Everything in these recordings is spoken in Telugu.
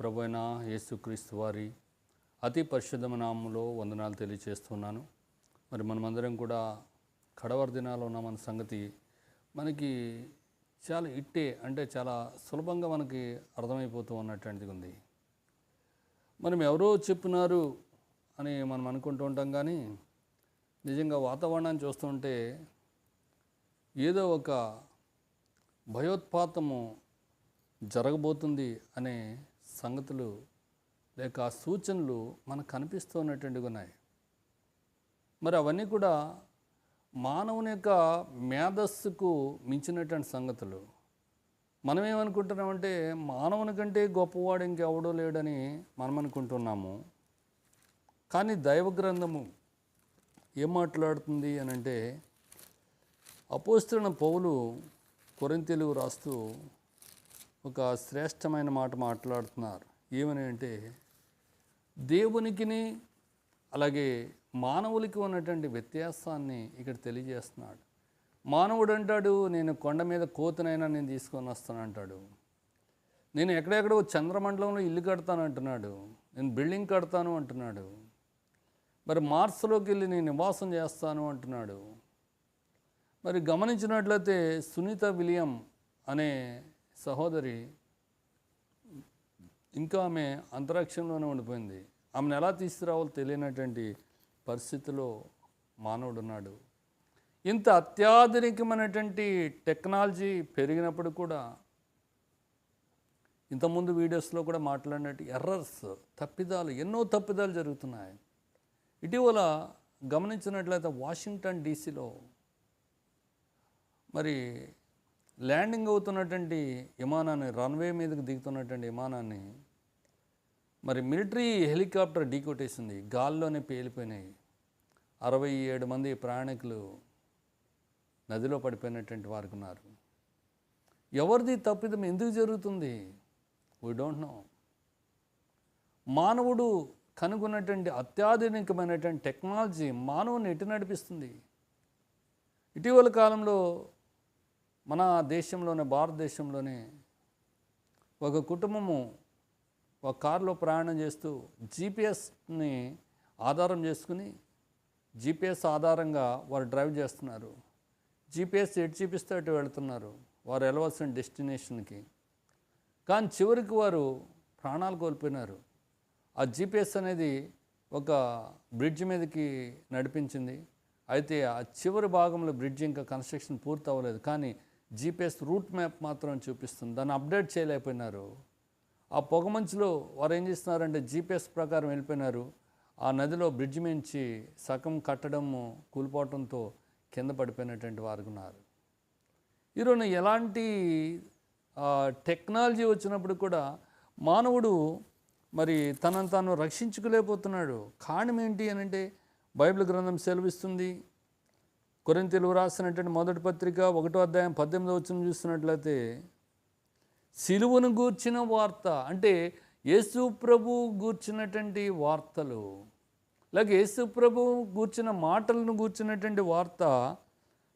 ప్రభు యేసుక్రీస్తు వారి అతి పరిశుద్ధమ నామములో వందనాలు తెలియచేస్తున్నాను మరి మనమందరం కూడా కడవర దినాలు ఉన్న మన సంగతి మనకి చాలా ఇట్టే అంటే చాలా సులభంగా మనకి అర్థమైపోతూ ఉన్నటువంటిది ఉంది. మనం ఎవరో చెప్పినారు అని మనం అనుకుంటూ ఉంటాం కానీ నిజంగా వాతావరణాన్ని చూస్తుంటే ఏదో ఒక భయోత్పాతము జరగబోతుంది అనే సంగతులు లేక సూచనలు మనకు కనిపిస్తూ ఉన్నటువంటి ఉన్నాయి. మరి అవన్నీ కూడా మానవుని యొక్క మేధస్సుకు మించినటువంటి సంగతులు. మనం ఏమనుకుంటున్నామంటే మానవుని కంటే గొప్పవాడు ఇంకెవడో లేడని మనం అనుకుంటున్నాము. కానీ దైవ గ్రంథము ఏం మాట్లాడుతుంది అని అంటే అపోస్తున్న పౌలు కొరింతెలు రాస్తూ ఒక శ్రేష్టమైన మాట మాట్లాడుతున్నారు. ఏమని అంటే దేవునికిని అలాగే మానవులకి ఉన్నటువంటి వ్యత్యాసాన్ని ఇక్కడ తెలియజేస్తున్నాడు. మానవుడు అంటాడు నేను కొండ మీద కోతనైనా నేను తీసుకొని వస్తాను అంటాడు. నేను ఎక్కడెక్కడో చంద్రమండలంలో ఇల్లు కడతాను అంటున్నాడు. నేను బిల్డింగ్ కడతాను అంటున్నాడు. మరి మార్స్లోకి వెళ్ళి నేను నివాసం చేస్తాను అంటున్నాడు. మరి గమనించినట్లయితే సునీత విలియం అనే సహోదరి ఇంకా ఆమె అంతరిక్షంలోనే ఉండిపోయింది. ఆమెను ఎలా తీసుకురావాలో తెలియనటువంటి పరిస్థితిలో మానవుడు ఉన్నాడు ఇంత అత్యాధునికమైనటువంటి టెక్నాలజీ పెరిగినప్పుడు కూడా ఇంతకుముందు వీడియోస్లో కూడా మాట్లాడినట్టు ఎర్రర్స్ తప్పిదాలు ఎన్నో తప్పిదాలు జరుగుతున్నాయి. ఇటీవల గమనించినట్లయితే వాషింగ్టన్ డీసీలో మరి ల్యాండింగ్ అవుతున్నటువంటి విమానాన్ని రన్వే మీదకి దిగుతున్నటువంటి విమానాన్ని మరి మిలిటరీ హెలికాప్టర్ ఢీకొట్టేసింది గాల్లోనే పేలిపోయినాయి. అరవై ఏడు మంది ప్రయాణికులు నదిలో పడిపోయినటువంటి వారికి ఉన్నారు. ఎవరిది తప్పిదం ఎందుకు జరుగుతుంది? వీ డోంట్ నో మానవుడు కనుగొన్నటువంటి అత్యాధునికమైనటువంటి టెక్నాలజీ మానవుని ఎటు నడిపిస్తుంది? ఇటీవల కాలంలో మన దేశంలోనే భారతదేశంలోనే ఒక కుటుంబము ఒక కారులో ప్రయాణం చేస్తూ జీపీఎస్ని ఆధారం చేసుకుని జీపీఎస్ ఆధారంగా వారు డ్రైవ్ చేస్తున్నారు. జీపీఎస్ ఎటు చూపిస్తే అటు వెళుతున్నారు వారు వెళ్ళవలసిన డెస్టినేషన్కి. కానీ చివరికి వారు ప్రాణాలు కోల్పోయినారు. ఆ జీపీఎస్ అనేది ఒక బ్రిడ్జ్ మీదకి నడిపించింది. అయితే ఆ చివరి భాగంలో బ్రిడ్జ్ ఇంకా కన్స్ట్రక్షన్ పూర్తి అవ్వలేదు కానీ జీపీఎస్ రూట్ మ్యాప్ మాత్రం చూపిస్తుంది. దాన్ని అప్డేట్ చేయలేకపోయినారు. ఆ పొగమంచులో వారు ఏం చేస్తున్నారంటే జీపీఎస్ ప్రకారం వెళ్ళిపోయినారు. ఆ నదిలో బ్రిడ్జ్ మించి సగం కట్టడము కూలిపోవటంతో కింద పడిపోయినటువంటి వారు ఉన్నారు. ఈరోజు ఎలాంటి టెక్నాలజీ వచ్చినప్పుడు కూడా మానవుడు మరి తనను తాను రక్షించుకోలేకపోతున్నాడు. కారణం ఏంటి అని అంటే బైబిల్ గ్రంథం సెలవిస్తుంది. కొరింతలు రాసినటువంటి మొదటి పత్రిక ఒకటో అధ్యాయం పద్దెనిమిదో వచ్చిన చూస్తున్నట్లయితే సిలువను గూర్చిన వార్త అంటే యేసు ప్రభు గూర్చినటువంటి వార్తలు లేక యేసు ప్రభు గూర్చిన మాటలను గూర్చినటువంటి వార్త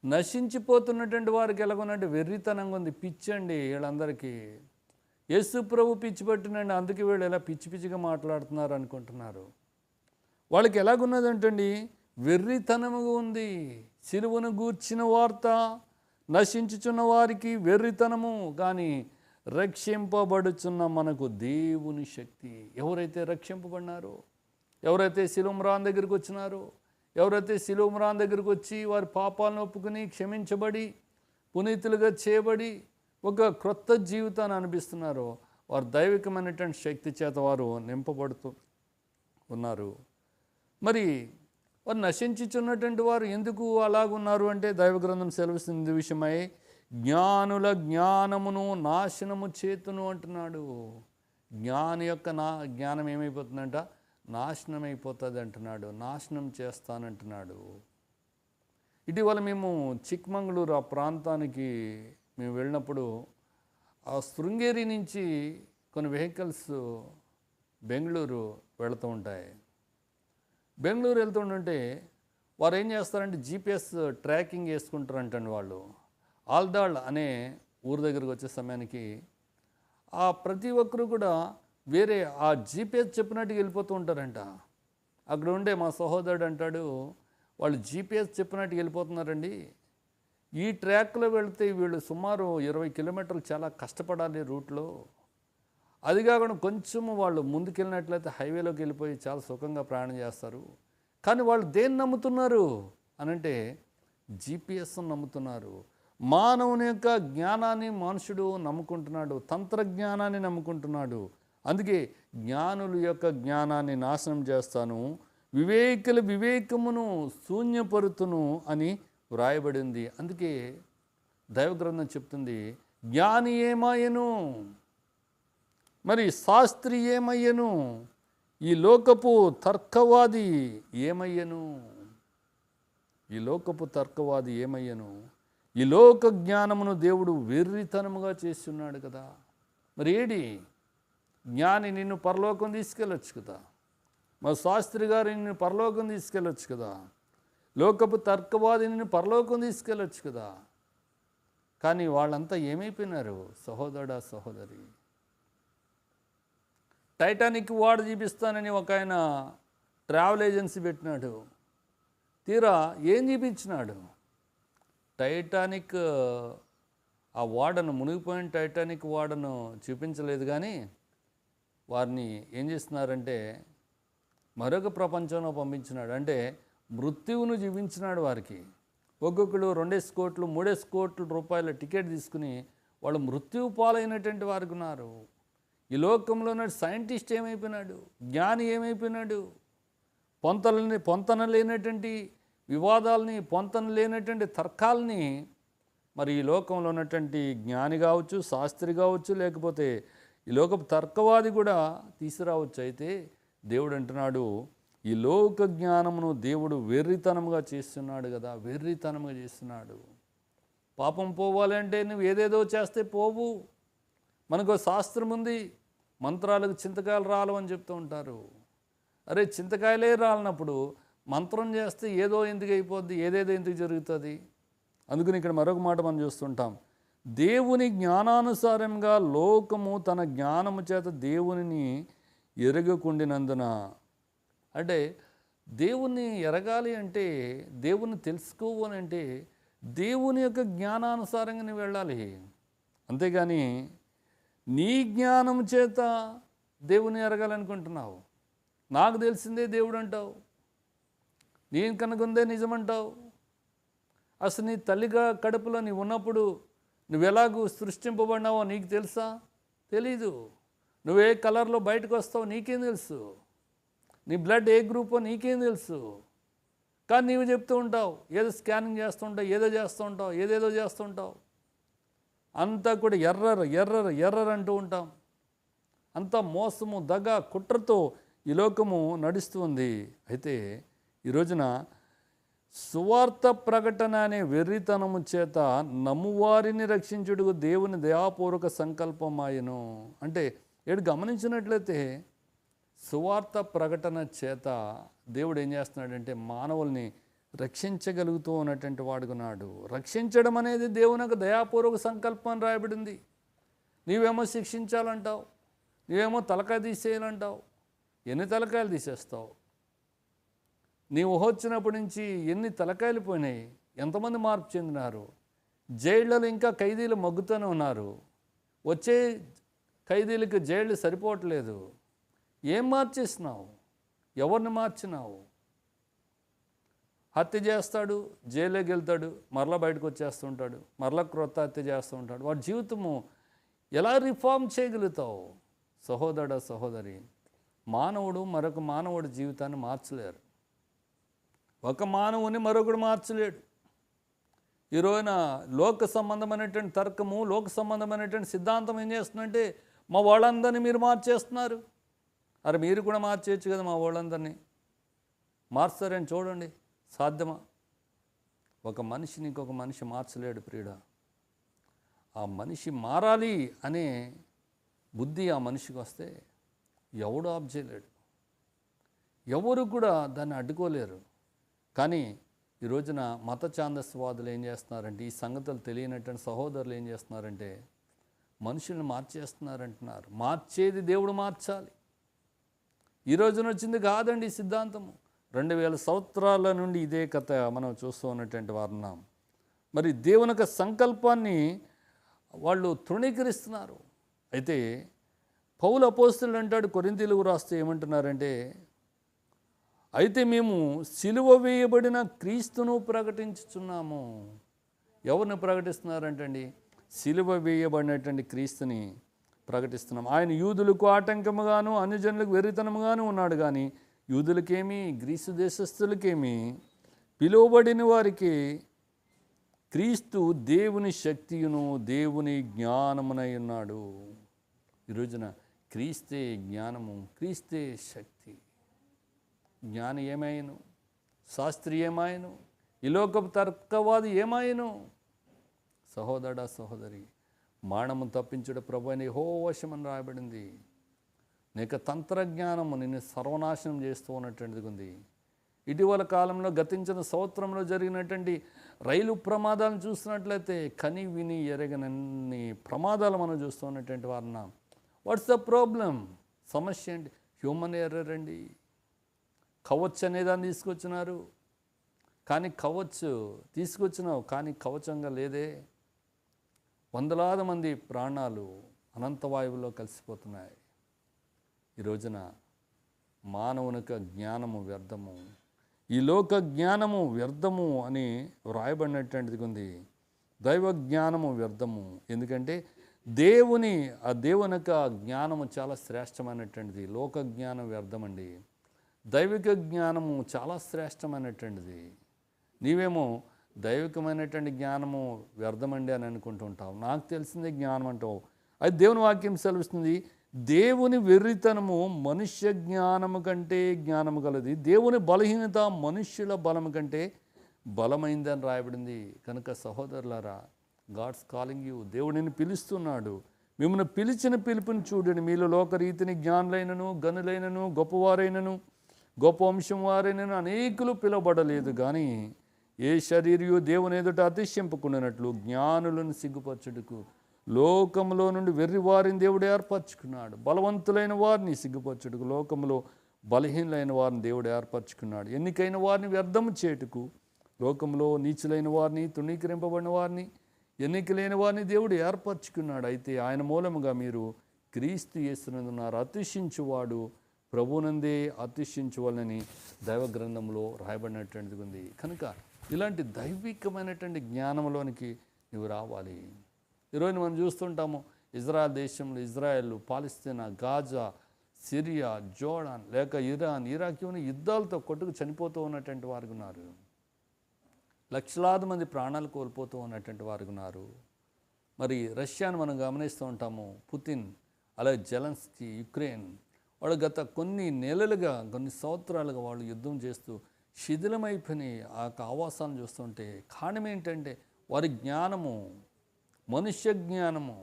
నశించిపోతున్నటువంటి వారికి ఎలాగొన్నట్టు వెర్రితనంగా ఉంది. పిచ్చండి వీళ్ళందరికీ. యేసు ప్రభు పిచ్చి పట్టినండి అందుకే వీళ్ళు ఎలా పిచ్చి పిచ్చిగా మాట్లాడుతున్నారు అనుకుంటున్నారు. వాళ్ళకి ఎలాగున్నదంటండి? వెర్రితనముగా ఉంది. సిలువను గూర్చిన వార్త నశించుచున్న వారికి వెర్రితనము కానీ రక్షింపబడుచున్న మనకు దేవుని శక్తి. ఎవరైతే రక్షింపబడినారో ఎవరైతే శిలుమరాన్ దగ్గరికి వచ్చినారో ఎవరైతే శిలుమరాన్ దగ్గరికి వచ్చి వారి పాపాలను ఒప్పుకుని క్షమించబడి పునీతులుగా చేయబడి ఒక క్రొత్త జీవితాన్ని అనిపిస్తున్నారో వారు దైవికమైనటువంటి శక్తి చేత వారు నింపబడుతూ ఉన్నారు. మరి వారు నశించుచున్నటువంటి వారు ఎందుకు అలాగున్నారు అంటే దైవ గ్రంథం సెలవుస్తుంది విషయమై జ్ఞానుల జ్ఞానమును నాశనము చేతును అంటున్నాడు. జ్ఞాని యొక్క నా జ్ఞానం ఏమైపోతుందంట? నాశనం అయిపోతుంది అంటున్నాడు. నాశనం చేస్తానంటున్నాడు. ఇటీవల మేము చిక్మంగళూరు ఆ ప్రాంతానికి మేము వెళ్ళినప్పుడు ఆ శృంగేరి నుంచి కొన్ని వెహికల్స్ బెంగళూరు వెళుతూ ఉంటాయి. బెంగళూరు వెళ్తుంటే వారు ఏం చేస్తారంటే జీపీఎస్ ట్రాకింగ్ వేసుకుంటారంటండి వాళ్ళు. ఆల్దాళ్ అనే ఊరు దగ్గరకు వచ్చే సమయానికి ఆ ప్రతి ఒక్కరు కూడా వేరే ఆ జీపీఎస్ చెప్పినట్టుగా వెళ్ళిపోతూ ఉంటారంట. అక్కడ ఉండే మా సహోదరుడు అంటాడు వాళ్ళు జీపీఎస్ చెప్పినట్టు వెళ్ళిపోతున్నారండి. ఈ ట్రాక్లో వెళితే వీళ్ళు సుమారు ఇరవై కిలోమీటర్లు చాలా కష్టపడాలి రూట్లో. అది కాకుండా కొంచెం వాళ్ళు ముందుకెళ్ళినట్లయితే హైవేలోకి వెళ్ళిపోయి చాలా సుఖంగా ప్రయాణం చేస్తారు. కానీ వాళ్ళు దేన్ని నమ్ముతున్నారు? అనంటే జీపీఎస్ నమ్ముతున్నారు. మానవుని యొక్క జ్ఞానాన్ని మనుషుడు నమ్ముకుంటున్నాడు తంత్రజ్ఞానాన్ని నమ్ముకుంటున్నాడు. అందుకే జ్ఞానుల యొక్క జ్ఞానాన్ని నాశనం చేస్తాను వివేకుల వివేకమును శూన్యపరుతును అని వ్రాయబడింది. అందుకే దైవగ్రంథం చెప్తుంది జ్ఞాని ఏమాయను? మరి శాస్త్రి ఏమయ్యను ఈ లోకపు తర్కవాది ఏమయ్యను? ఈ లోకపు తర్కవాది ఏమయ్యను? ఈ లోక జ్ఞానమును దేవుడు వెర్రితనముగా చేస్తున్నాడు కదా. మరి ఏడి జ్ఞాని నిన్ను పరలోకం తీసుకెళ్ళొచ్చు కదా. మరి శాస్త్రి గారు నిన్ను పరలోకం తీసుకెళ్ళొచ్చు కదా. లోకపు తర్కవాది నిన్ను పరలోకం తీసుకెళ్ళొచ్చు కదా. కానీ వాళ్ళంతా ఏమైపోయినారు? సహోదరుడా సహోదరి. టైటానిక్ వాడ చూపిస్తానని ఒక ఆయన ట్రావెల్ ఏజెన్సీ పెట్టినాడు. తీరా ఏం చూపించినాడు? టైటానిక్ ఆ వాడను మునిగిపోయిన టైటానిక్ వాడను చూపించలేదు కానీ వారిని ఏం చేస్తున్నారంటే మరొక ప్రపంచంలో పంపించినాడు. అంటే మృత్యువును చూపించినాడు వారికి. ఒక్కొక్కడు రెండేసి కోట్లు మూడేసి కోట్ల రూపాయల టికెట్ తీసుకుని వాళ్ళు మృత్యువు పాలైనటువంటి వారికి ఉన్నారు. ఈ లోకంలో ఉన్న సైంటిస్ట్ ఏమైపోయినాడు జ్ఞాని ఏమైపోయినాడు పొంతలని పొంతన లేనటువంటి వివాదాలని పొంతన లేనటువంటి తర్కాలని మరి ఈ లోకంలో ఉన్నటువంటి జ్ఞాని కావచ్చు శాస్త్రి కావచ్చు లేకపోతే ఈ లోకపు తర్కవాది కూడా తీసుకురావచ్చు. అయితే దేవుడు అంటున్నాడు ఈ లోక జ్ఞానమును దేవుడు వెర్రితనముగా చేస్తున్నాడు కదా వెర్రితనముగా చేస్తున్నాడు. పాపం పోవాలంటే నువ్వు ఏదేదో చేస్తే పోవు. మనకు శాస్త్రం ఉంది మంత్రాలకు చింతకాయలు రాలు అని చెప్తూ ఉంటారు. అరే చింతకాయలే రాలినప్పుడు మంత్రం చేస్తే ఏదో ఎందుకు అయిపోద్ది ఏదేదో ఎందుకు జరుగుతుంది? అందుకని ఇక్కడ మరొక మాట మనం చూస్తుంటాం. దేవుని జ్ఞానానుసారంగా లోకము తన జ్ఞానము చేత దేవునిని ఎరగకుండినందున. అంటే దేవుణ్ణి ఎరగాలి అంటే దేవుణ్ణి తెలుసుకోవాలంటే దేవుని యొక్క జ్ఞానానుసారంగా నువ్వు వెళ్ళాలి. అంతేగాని నీ జ్ఞానం చేత దేవుని ఎరగాలనుకుంటున్నావు నాకు తెలిసిందే దేవుడు అంటావు నేను కనుగొందే నిజమంటావు. అసలు నీ తల్లిగా కడుపులో నీ ఉన్నప్పుడు నువ్వు ఎలాగూ సృష్టింపబడినావో నీకు తెలుసా? తెలీదు. నువ్వే కలర్లో బయటకు వస్తావో నీకేం తెలుసు? నీ బ్లడ్ ఏ గ్రూపో నీకేం తెలుసు? కానీ నీవు చెప్తూ ఉంటావు. ఏదో స్కానింగ్ చేస్తుంటావు ఏదో చేస్తూ ఉంటావు ఏదేదో చేస్తుంటావు అంతా కూడా ఎర్రర్ ఎర్రర్ ఎర్రర్ అంటూ ఉంటాం. అంతా మోసము దగ కుట్రతో ఈ లోకము నడుస్తుంది అయితే ఈ రోజున సువార్త ప్రకటన అనే వెర్రితనము చేత నమ్మువారిని రక్షించుటకు దేవుని దయాపూర్వక సంకల్పమాయను అంటే ఏడు గమనించినట్లయితే సువార్త ప్రకటన చేత దేవుడు ఏం చేస్తున్నాడంటే మానవుల్ని రక్షించగలుగుతూ ఉన్నటువంటి వాడుకున్నాడు రక్షించడం అనేది దేవుని యొక్క దయాపూర్వక సంకల్పం రాయబడింది. నీవేమో శిక్షించాలంటావు నీవేమో తలకాయ తీసేయాలంటావు ఎన్ని తలకాయలు తీసేస్తావు? నీ ఊహ వచ్చినప్పటి నుంచి ఎన్ని తలకాయలు పోయినాయి? ఎంతమంది మార్పు చెందినారు? జైళ్ళలో ఇంకా ఖైదీలు మగ్గుతూనే ఉన్నారు. వచ్చే ఖైదీలకు జైళ్ళు సరిపోవట్లేదు. ఏం మార్చేసినావు? ఎవరిని మార్చినావు? హత్య చేస్తాడు జైలుకి వెళ్తాడు మరలా బయటకు వచ్చేస్తుంటాడు మరలా క్రొత్త హత్య చేస్తూ ఉంటాడు వాడి జీవితము ఎలా రిఫార్మ్ చేయగలుగుతావు? సహోదరుడ సహోదరి మానవుడు మరొక మానవుడి జీవితాన్ని మార్చలేరు. ఒక మానవుని మరొకడు మార్చలేడు. ఈ రోజున లోక సంబంధమైనటువంటి తర్కము లోక సంబంధమైనటువంటి సిద్ధాంతం ఏం చేస్తుందంటే మా వాళ్ళందరినీ మీరు మార్చేస్తున్నారు. అరే మీరు కూడా మార్చేయచ్చు కదా మా వాళ్ళందరినీ. మార్చారని చూడండి. సాధ్యమా? ఒక మనిషిని ఇంకొక మనిషి మార్చలేడు ప్రియుడ. ఆ మనిషి మారాలి అనే బుద్ధి ఆ మనిషికి వస్తే ఎవడు ఆప్ చేయలేడు. ఎవరు కూడా దాన్ని అడ్డుకోలేరు. కానీ ఈ రోజున మత ఛాందస్వాదులు ఏం చేస్తున్నారంటే ఈ సంగతులు తెలియనటువంటి సహోదరులు ఏం చేస్తున్నారంటే మనుషుల్ని మార్చేస్తున్నారంటున్నారు. మార్చేది దేవుడు మార్చాలి. ఈ రోజున వచ్చింది కాదండి ఈ సిద్ధాంతము. రెండు వేల సంవత్సరాల నుండి ఇదే కథ మనం చూస్తూ ఉన్నటువంటి వారున్నాం మరి దేవుని యొక్క సంకల్పాన్ని వాళ్ళు తృణీకరిస్తున్నారు. అయితే పౌలు అపోస్తులు అంటాడు కొరింతీలకు రాస్తే ఏమంటున్నారంటే అయితే మేము సిలువ వేయబడిన క్రీస్తును ప్రకటించుచున్నాము. ఎవరిని ప్రకటిస్తున్నారంటండి? సిలువ వేయబడినటువంటి క్రీస్తుని ప్రకటిస్తున్నాం. ఆయన యూదులకు ఆటంకముగాను అన్యజనులకు వెరితనముగాను ఉన్నాడు కానీ యూదులకేమి గ్రీసు దేశస్థులకేమి పిలువబడిన వారికి క్రీస్తు దేవుని శక్తియును దేవుని జ్ఞానమునై ఉన్నాడు. ఈ రోజున క్రీస్తే జ్ఞానము క్రీస్తే శక్తి. జ్ఞాని ఏమాయను? శాస్త్రి ఏమాయను? ఈ తర్కవాది ఏమాయను? సహోదర సహోదరి మానము తప్పించుడు ప్రభు అని హోవశమని రాయబడింది. నీకు తంత్రజ్ఞానము నిన్ను సర్వనాశనం చేస్తూ ఉన్నటువంటిది ఉంది. ఇటీవల కాలంలో గతించిన సంవత్సరంలో జరిగినటువంటి రైలు ప్రమాదాలను చూసినట్లయితే కని విని ఎరగనన్ని ప్రమాదాలు మనం చూస్తూ ఉన్నటువంటి వారిన వాట్స్ ద ప్రాబ్లం సమస్య ఏంటి? హ్యూమన్ ఎర్రర్ అండి. కవచ్ అనే దాన్ని తీసుకొచ్చినారు. కానీ కవచ్ తీసుకొచ్చినావు కానీ కవచంగా లేదే. వందలాది మంది ప్రాణాలు అనంతవాయువులో కలిసిపోతున్నాయి. ఈ రోజున మానవునిక జ్ఞానము వ్యర్థము. ఈ లోక జ్ఞానము వ్యర్థము అని వ్రాయబడినటువంటిది ఉంది. దైవ జ్ఞానము వ్యర్థము. ఎందుకంటే దేవుని ఆ దేవుని యొక్క జ్ఞానము చాలా శ్రేష్టమైనటువంటిది. లోక జ్ఞానం వ్యర్థమండి. దైవిక జ్ఞానము చాలా శ్రేష్టమైనటువంటిది. నీవేమో దైవికమైనటువంటి జ్ఞానము వ్యర్థమండి అని అనుకుంటుంటావు నాకు తెలిసిందే జ్ఞానం అంటావు అది దేవుని వాక్యం సెలవిస్తుంది. దేవుని వెర్రితనము మనుష్య జ్ఞానము కంటే జ్ఞానము కలది దేవుని బలహీనత మనుష్యుల బలము కంటే బలమైందని రాయబడింది. కనుక సహోదరులారా గాడ్స్ కాలింగ్ యూ దేవుడిని పిలుస్తున్నాడు. మిమ్మల్ని పిలిచిన పిలుపుని చూడండి. మీలో లోకరీతిని జ్ఞానులైనను గనులైనను గొప్పవారైనను గొప్ప వంశం వారైనను అనేకులు పిలవబడలేదు. కానీ ఏ శరీరయు దేవుని ఎదుట అతిశింపుకున్నట్లు జ్ఞానులను సిగ్గుపరచుటకు లోకంలో నుండి వెర్రివారిని దేవుడు ఏర్పరచుకున్నాడు. బలవంతులైన వారిని సిగ్గుపరచుటకు లోకంలో బలహీనులైన వారిని దేవుడు ఏర్పరచుకున్నాడు. ఎన్నికైన వారిని వ్యర్థము చేటుకు లోకంలో నీచులైన వారిని తృణీకరింపబడిన వారిని ఎన్నికలేని వారిని దేవుడు ఏర్పరచుకున్నాడు. అయితే ఆయన మూలముగా మీరు క్రీస్తు చేస్తున్నందున్నారు అతిశించువాడు ప్రభునందే అతిశించవాలని దైవ గ్రంథంలో రాయబడినటువంటిది ఉంది. కనుక ఇలాంటి దైవికమైనటువంటి జ్ఞానంలోనికి నువ్వు రావాలి. ఈరోజు మనం చూస్తుంటాము ఇజ్రాయెల్ దేశంలో ఇజ్రాయెల్ పాలిస్తీనా గాజా సిరియా జోర్డాన్ లేక ఇరాన్ ఇరాక్ ఇవన్నీ యుద్ధాలతో కొట్టుకు చనిపోతూ ఉన్నటువంటి వారు ఉన్నారు. లక్షలాది మంది ప్రాణాలు కోల్పోతూ ఉన్నటువంటి వారు ఉన్నారు. మరి రష్యాను మనం గమనిస్తూ ఉంటాము పుతిన్ అలాగే జెలన్స్కీ యుక్రెయిన్. వాళ్ళు గత కొన్ని నెలలుగా కొన్ని సంవత్సరాలుగా వాళ్ళు యుద్ధం చేస్తూ శిథిలమైపోయిన ఆ యొక్క ఆవాసాలను చూస్తుంటే కారణం ఏంటంటే వారి జ్ఞానము మనుష్య జ్ఞానము.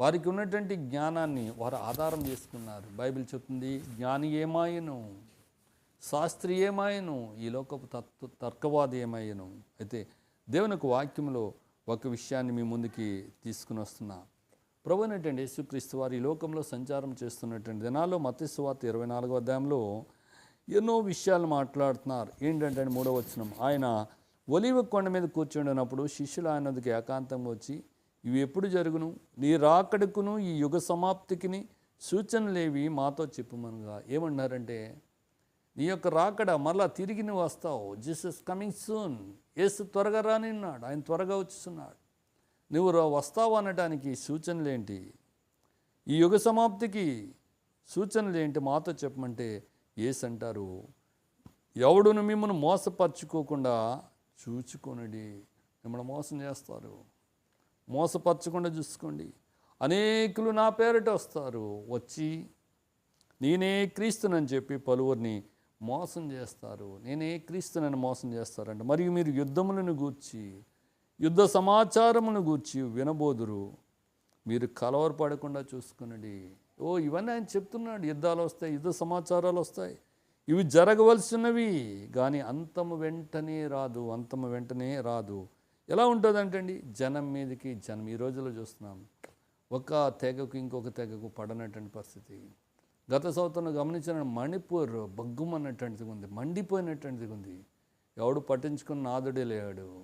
వారికి ఉన్నటువంటి జ్ఞానాన్ని వారు ఆధారం చేసుకున్నారు. బైబిల్ చెప్తుంది జ్ఞాని ఏమాయను? శాస్త్రి ఏమాయను? ఈ లోకపు తత్వ తర్కవాది ఏమాయను? అయితే దేవునికి వాక్యంలో ఒక విషయాన్ని మీ ముందుకి తీసుకుని వస్తున్నా. ప్రభు అనేటువంటి యేసుక్రీస్తు వారు ఈ లోకంలో సంచారం చేస్తున్నటువంటి దినాల్లో మత్స్యవార్త ఇరవై నాలుగో అధ్యాయంలో ఎన్నో విషయాలు మాట్లాడుతున్నారు. ఏంటంటే మూడవ వచనం ఆయన ఒలివ కొండ మీద కూర్చుండినప్పుడు శిష్యులు ఆయన వద్దకు ఏకాంతంగా వచ్చి ఇవి ఎప్పుడు జరుగును? నీ రాకడకును ఈ యుగ సమాప్తికిని సూచనలేవి మాతో చెప్పుమనగా. ఏమన్నారంటే నీ యొక్క రాకడ మరలా తిరిగి నువ్వు వస్తావు. Jesus coming soon. ఏసు త్వరగా రానిన్నాడు. ఆయన త్వరగా వచ్చుస్తున్నాడు నువ్వు రా- వస్తావు అనడానికి సూచనలు ఏంటి ఈ యుగ సమాప్తికి సూచనలు ఏంటి మాతో చెప్పమంటే ఏసు అంటారు ఎవడును మిమ్మల్ని మోసపరుచుకోకుండా చూచుకొనిడి. మిమ్మల్ని మోసం చేస్తారు. మోసపరచకుండా చూసుకోండి. అనేకులు నా పేరిట వస్తారు. వచ్చి నేనే క్రీస్తునని చెప్పి పలువురిని మోసం చేస్తారు. నేనే క్రీస్తునని మోసం చేస్తారంట. మరియు మీరు యుద్ధములను గూర్చి యుద్ధ సమాచారమును గూర్చి వినబోదురు. మీరు కలవరపడకుండా చూసుకునండి. ఓ ఇవన్నీ ఆయన చెప్తున్నాడు. యుద్ధాలు వస్తాయి యుద్ధ సమాచారాలు వస్తాయి. ఇవి జరగవలసినవి కానీ అంతము వెంటనే రాదు అంతము వెంటనే రాదు. ఎలా ఉంటుందంటండి? జనం మీదకి జనం. ఈ రోజుల్లో చూస్తున్నాం. ఒక తెగకు ఇంకొక తెగకు పడనటువంటి పరిస్థితి. గత సంవత్సరం గమనించిన మణిపూర్ బగ్గుమన్నటువంటిది ఉంది మండిపోయినటువంటిది ఉంది. ఎవడు పట్టించుకున్న నాదుడే లేడు.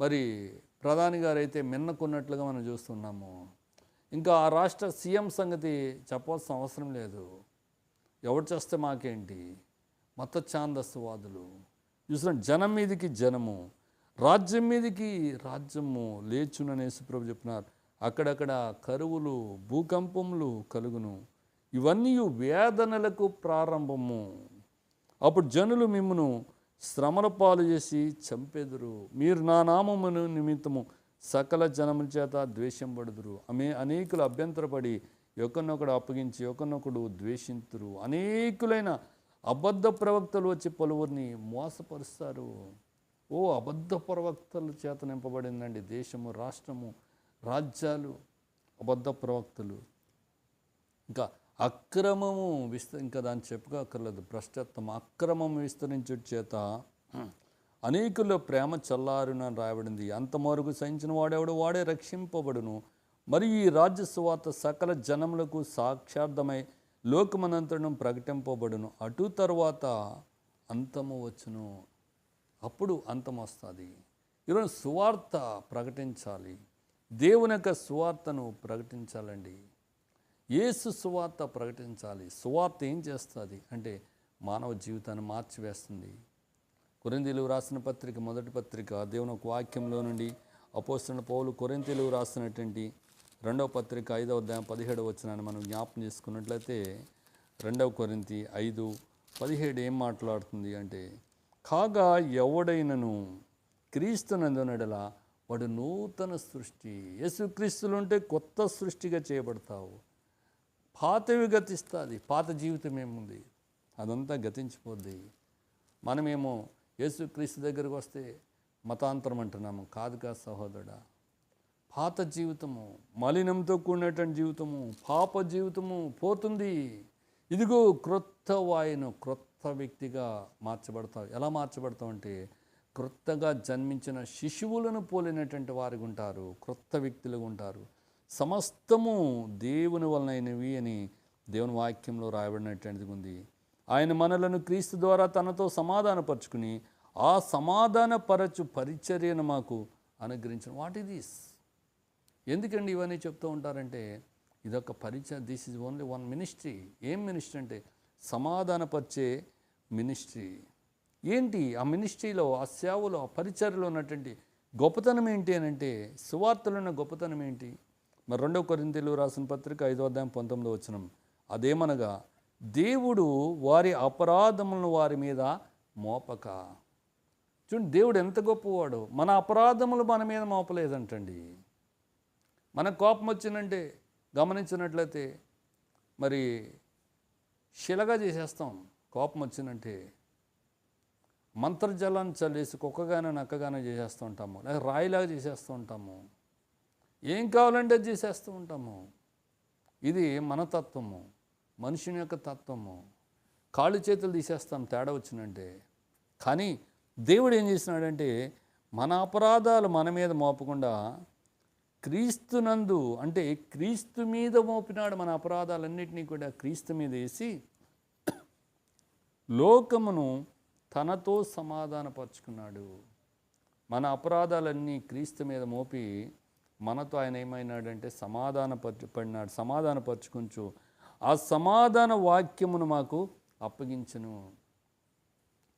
మరి ప్రధాని గారు అయితే మిన్నకున్నట్లుగా మనం చూస్తున్నాము. ఇంకా ఆ రాష్ట్ర సీఎం సంగతి చెప్పాల్సిన అవసరం లేదు. ఎవడు చేస్తే మాకేంటి? మత ఛాందస్వాదులు చూసిన జనం మీదికి జనము రాజ్యం మీదికి రాజ్యము లేచునని యేసుప్రభు చెప్పినారు. అక్కడక్కడ కరువులు భూకంపములు కలుగును. ఇవన్నీ వేదనలకు ప్రారంభము. అప్పుడు జనులు మిమ్మను శ్రమల పాలు చేసి చంపెదురు. మీరు నా నామమును నిమిత్తము సకల జనముల చేత ద్వేషం పడుదురు ఆమె అనేకులు అభ్యంతరపడి ఒకరినొకడు అప్పగించి ఒకరినొకడు ద్వేషింతురు. అనేకులైన అబద్ధ ప్రవక్తలు వచ్చి పలువురిని మోసపరుస్తారు. ఓ అబద్ధ ప్రవక్తల చేత నింపబడిందండి దేశము రాష్ట్రము రాజ్యాలు అబద్ధ ప్రవక్తలు. ఇంకా అక్రమము విస్త ఇంకా దాన్ని చెప్పుకోక్కర్లేదు భ్రష్టత్వం అక్రమము విస్తరించుట చేత అనేకుల్లో ప్రేమ చల్లారున రాయబడింది. అంతమరకు సహించిన వాడెవడు? వాడే రక్షింపబడును. మరియు ఈ రాజ్య సువార్త సకల జనములకు సాక్షార్థమై లోకమనంతరం ప్రకటింపబడును. అటు తరువాత అంతము వచ్చును. అప్పుడు అంతం వస్తుంది. ఈరోజు సువార్త ప్రకటించాలి. దేవుని యొక్క సువార్తను ప్రకటించాలండి. యేసు సువార్త ప్రకటించాలి. సువార్త ఏం చేస్తుంది? అంటే మానవ జీవితాన్ని మార్చివేస్తుంది. కొరిందీలు రాసిన పత్రిక మొదటి పత్రిక దేవుని ఒక వాక్యంలో నుండి అపోసిన పౌలు కొరింతీలు రాసినటువంటి రెండవ పత్రిక ఐదవ అధ్యాయం పదిహేడవ వచనాన్ని మనం జ్ఞాపం చేసుకున్నట్లయితే రెండవ కొరింతి ఐదు పదిహేడు ఏం మాట్లాడుతుంది అంటే కాగా ఎవడైనను క్రీస్తునందునడల వాడు నూతన సృష్టి. యేసుక్రీస్తులు ఉంటే కొత్త సృష్టిగా చేయబడతావు. పాతవి గతిస్తుంది. పాత జీవితం ఏముంది? అదంతా గతించిపోద్ది. మనమేమో యేసుక్రీస్తు దగ్గరకు వస్తే మతాంతరం అంటున్నాము. కాదు కాదు సహోదరుడా పాత జీవితము మలినంతో కూడినటువంటి జీవితము పాప జీవితము పోతుంది. ఇదిగో క్రొత్త వాయును క్రొత్త వ్యక్తిగా మార్చబడతావు. ఎలా మార్చబడతావు అంటే క్రొత్తగా జన్మించిన శిశువులను పోలినటువంటి వారి ఉంటారు క్రొత్త వ్యక్తులు ఉంటారు. సమస్తము దేవుని వలనైనవి అని దేవుని వాక్యంలో రాయబడినటువంటిది ఉంది. ఆయన మనలను క్రీస్తు ద్వారా తనతో సమాధానపరుచుకుని ఆ సమాధానపరచు పరిచర్యను మాకు అనుగ్రహించిన వాట్ ఇది ఎందుకండి ఇవన్నీ చెప్తూ ఉంటారంటే ఇదొక పరిచయం this is only one ministry ఏం మినిస్ట్రీ అంటే సమాధానపరిచే మినిస్ట్రీ ఏంటి? ఆ మినిస్ట్రీలో ఆ సేవలో ఆ పరిచర్లో ఉన్నటువంటి గొప్పతనం ఏంటి అని అంటే సువార్తలో ఉన్న గొప్పతనం ఏంటి? మరి రెండవ కొరింతలు రాసిన పత్రిక ఐదో అధ్యాయం పంతొమ్మిదో వచ్చినం అదేమనగా దేవుడు వారి అపరాధములను వారి మీద మోపక. చూడండి దేవుడు ఎంత గొప్పవాడు. మన అపరాధములు మన మీద మోపలేదంటండి. మనకు కోపం వచ్చిందంటే గమనించినట్లయితే మరి శిలగా చేసేస్తాం. కోపం వచ్చిందంటే మంత్రజలాన్ని చల్లేసి కుక్కగానే నక్కగానే చేసేస్తూ ఉంటాము. లేక రాయిలాగా చేసేస్తూ ఉంటాము. ఏం కావాలంటే అది చేసేస్తూ ఉంటాము. ఇది మన తత్వము. మనుషుని యొక్క తత్వము. కాళ్ళు చేతులు తీసేస్తాం. తేడా వచ్చిందంటే కానీ దేవుడు ఏం చేసినాడంటే మన అపరాధాలు మన మీద మోపకుండా క్రీస్తునందు అంటే క్రీస్తు మీద మోపినాడు మన అపరాధాలన్నింటినీ కూడా క్రీస్తు మీద వేసి లోకమును తనతో సమాధానపరుచుకున్నాడు. మన అపరాధాలన్నీ క్రీస్తు మీద మోపి మనతో ఆయన ఏమైనాడంటే సమాధాన పడినాడు సమాధానపరుచుకుంటూ ఆ సమాధాన వాక్యమును మాకు అప్పగించను.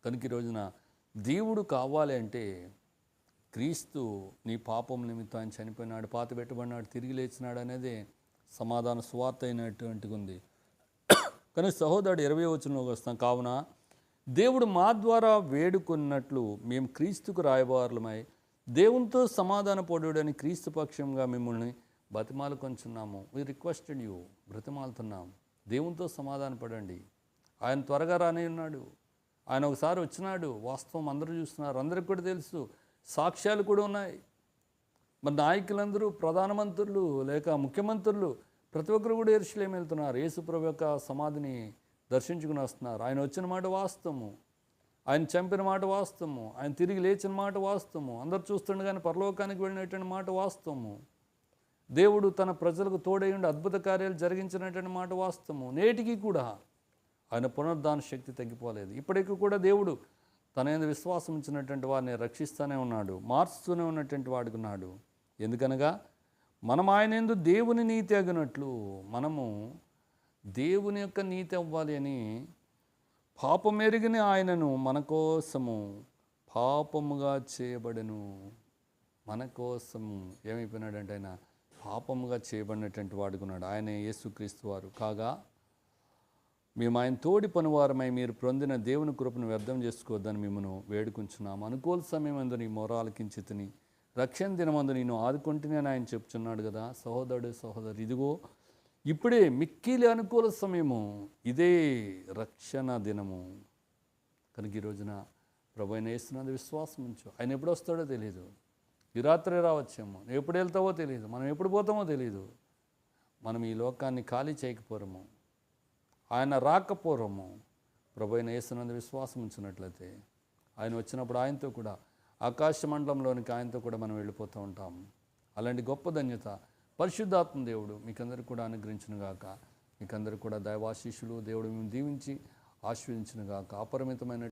కనుక రోజున దేవుడు కావాలి అంటే క్రీస్తు నీ పాపం నిమిత్తం ఆయన చనిపోయినాడు పాత పెట్టబడినాడు తిరిగి లేచినాడు అనేది సమాధాన స్వార్థ అయినటువంటిది ఉంది. కానీ సహోదరుడు ఇరవై వచనంలోకి వస్తాం కావున దేవుడు మా ద్వారా వేడుకున్నట్లు మేము క్రీస్తుకు రాయబారులమై దేవునితో సమాధాన పడుడని క్రీస్తు పక్షంగా మిమ్మల్ని బతిమాలు కొంచున్నాము వీ రిక్వెస్టెడ్ యూ బ్రతిమాలుతున్నాం. దేవునితో సమాధాన పడండి. ఆయన త్వరగా రానే ఉన్నాడు. ఆయన ఒకసారి వచ్చినాడు. వాస్తవం అందరూ చూస్తున్నారు. అందరికి కూడా తెలుసు. సాక్ష్యాలు కూడా ఉన్నాయి. మరి నాయకులందరూ ప్రధానమంత్రులు లేక ముఖ్యమంత్రులు ప్రతి ఒక్కరు కూడా ఎరుసలేం వెళ్తున్నారు. యేసుప్రభు యొక్క సమాధిని దర్శించుకుని వస్తున్నారు. ఆయన వచ్చిన మాట వాస్తవము. ఆయన చంపిన మాట వాస్తవము. ఆయన తిరిగి లేచిన మాట వాస్తవము. అందరు చూస్తుండగానే పరలోకానికి వెళ్ళినటువంటి మాట వాస్తవము. దేవుడు తన ప్రజలకు తోడైండి అద్భుత కార్యాలు జరిగించినటువంటి మాట వాస్తవము. నేటికి కూడా ఆయన పునరుద్ధాన శక్తి తగ్గిపోలేదు. ఇప్పటికీ కూడా దేవుడు తన మీద విశ్వాసం ఇచ్చినటువంటి వారిని రక్షిస్తూనే ఉన్నాడు మార్చుతూనే ఉన్నటువంటి వాడుకున్నాడు ఎందుకనగా మనం ఆయన ఎందు దేవుని నీతి అగినట్లు మనము దేవుని యొక్క నీతి అవ్వాలి అని పాపమెరిగిన ఆయనను మన కోసము పాపముగా చేయబడను. మన కోసము ఏమైపోయినాడంటే ఆయన పాపముగా చేయబడినటువంటి వాడుకున్నాడు ఆయన యేసుక్రీస్తు వారు. కాగా మేము ఆయన తోడి పనివారమై మీరు పొందిన దేవుని కృపను వ్యర్థం చేసుకోవద్దని మిమ్మను వేడుకుంటున్నాము అనుకూల సమయం అందు నీ మొరాలకించితిని రక్షణ దినమందు నేను ఆదుకుంటేనే అని ఆయన చెప్తున్నాడు కదా. సహోదరుడు సహోదరు ఇదిగో ఇప్పుడే మిక్కిలి అనుకూల సమయము ఇదే రక్షణ దినము. కనుక ఈ రోజున ప్రభు ఆయన వేస్తున్నది విశ్వాసం ఉంచు. ఆయన ఎప్పుడు వస్తాడో తెలియదు ఈ రాత్రి రావచ్చేమో. ఎప్పుడు వెళ్తావో తెలియదు మనం ఎప్పుడు పోతామో తెలియదు మనం ఈ లోకాన్ని ఖాళీ చేయకపోరము. ఆయన రాకపోరము. ప్రభు అయిన వేస్తున్నందు విశ్వాసం ఉంచినట్లయితే ఆయన వచ్చినప్పుడు ఆయనతో కూడా ఆకాశ మండలంలోనికి ఆయనతో కూడా మనం వెళ్ళిపోతూ ఉంటాం. అలాంటి గొప్ప ధన్యత పరిశుద్ధాత్మ దేవుడు మీకందరికీ కూడా అనుగ్రహించిన గాక. కూడా దైవాశీషులు దేవుడు మేము దీవించి ఆశీర్వదించినగా అపరిమితమైన